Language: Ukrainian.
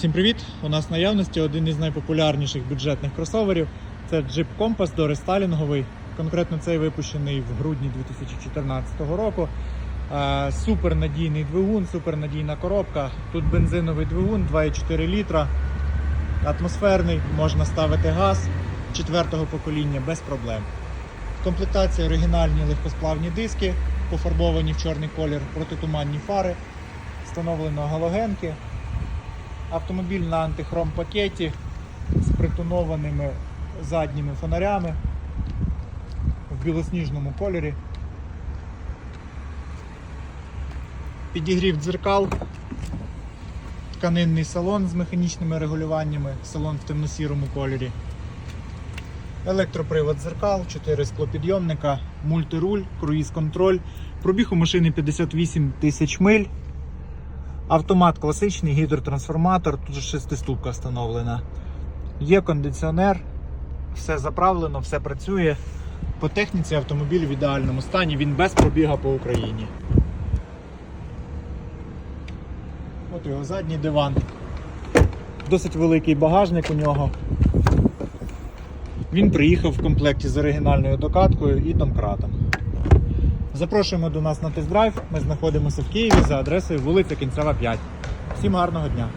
Всім привіт! У нас в наявності один із найпопулярніших бюджетних кросоверів. Це Jeep Compass дорестайлінговий. Конкретно цей випущений в грудні 2014 року. Е, Супернадійний двигун, супернадійна коробка. Тут бензиновий двигун 2,4 літра. Атмосферний, можна ставити газ четвертого покоління без проблем. Комплектація оригінальні легкосплавні диски, пофарбовані в чорний колір протитуманні фари, встановлено галогенки. Автомобіль на антихром пакеті з притонованими задніми фонарями в білосніжному кольорі. Підігрів дзеркал, тканинний салон з механічними регулюваннями, салон в темно-сірому кольорі. Електропривод дзеркал, 4 склопідйомника, мультируль, круїз-контроль. Пробіг у машини 58 тисяч миль. Автомат класичний, гідротрансформатор, тут шестиступка встановлена. Є кондиціонер, все заправлено, все працює. По техніці автомобіль в ідеальному стані, він без пробіга по Україні. От його задній диван. Досить великий багажник у нього. Він приїхав в комплекті з оригінальною докаткою і домкратом. Запрошуємо до нас на тест-драйв. Ми знаходимося в Києві за адресою вулиця Кінцева 5. Всім гарного дня!